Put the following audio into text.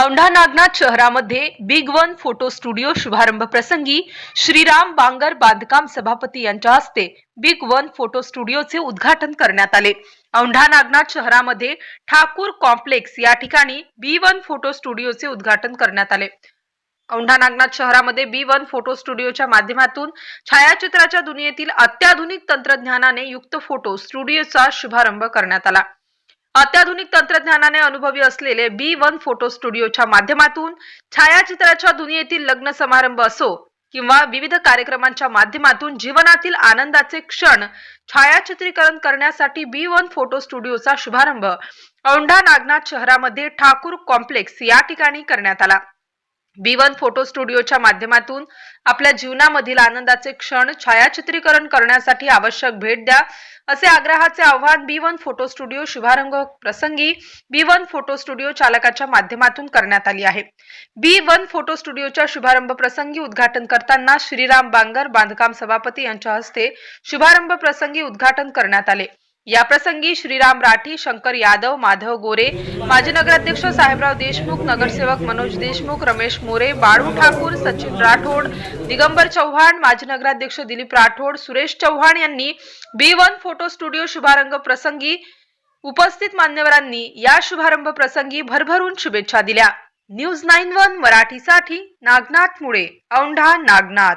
औंढा नागनाथ शहरामध्ये big one photo studio शुभारंभ प्रसंगी श्रीराम बांगर बांधकाम सभापती यांच्या हस्ते बिग वन फोटो स्टुडिओचे उद्घाटन करण्यात आले. औंढा नागनाथ शहरामध्ये ठाकूर कॉम्प्लेक्स या ठिकाणी बी वन फोटो स्टुडिओचे उद्घाटन करण्यात आले. औंढा नागनाथ शहरामध्ये बी वन फोटो स्टुडिओच्या माध्यमातून छायाचित्राच्या दुनियेतील अत्याधुनिक तंत्रज्ञानाने युक्त फोटो स्टुडिओचा शुभारंभ करण्यात आला. अत्याधुनिक तंत्रज्ञानाने अनुभवी असलेले बी वन फोटो स्टुडिओच्या माध्यमातून छायाचित्राच्या दुनियेतील लग्न समारंभ असो किंवा विविध कार्यक्रमांच्या माध्यमातून जीवनातील आनंदाचे क्षण छायाचित्रीकरण करण्यासाठी बी वन फोटो स्टुडिओचा शुभारंभ औंढा नागनाथ शहरामध्ये ठाकूर कॉम्प्लेक्स या ठिकाणी करण्यात आला. बी वन फोटो स्टुडिओच्या माध्यमातून आपल्या जीवनामधील आनंदाचे क्षण छायाचित्रीकरण करण्यासाठी आवश्यक भेट द्या. असे आग्रहाचे आव्हान बी वन फोटो स्टुडिओ शुभारंभ प्रसंगी बी वन फोटो स्टुडिओ चालकाच्या माध्यमातून करण्यात आली आहे. बी वन फोटो स्टुडिओच्या शुभारंभ प्रसंगी उद्घाटन करताना श्रीराम बांगर बांधकाम सभापती यांच्या हस्ते शुभारंभ प्रसंगी उद्घाटन करण्यात आले. या प्रसंगी श्रीराम राठी शंकर यादव माधव गोरे माजी नगराध्यक्ष साहेबराव देशमुख नगरसेवक मनोज देशमुख रमेश मोरे बाळू ठाकूर सचिन राठोड दिगंबर चव्हाण माजी नगराध्यक्ष दिलीप राठोड सुरेश चव्हाण यांनी बी वन फोटो स्टुडिओ शुभारंभ प्रसंगी उपस्थित मान्यवरांनी या शुभारंभ प्रसंगी भरभरून शुभेच्छा दिल्या. न्यूज नाईन वन मराठीसाठी नागनाथ मुळे औंढा नागनाथ.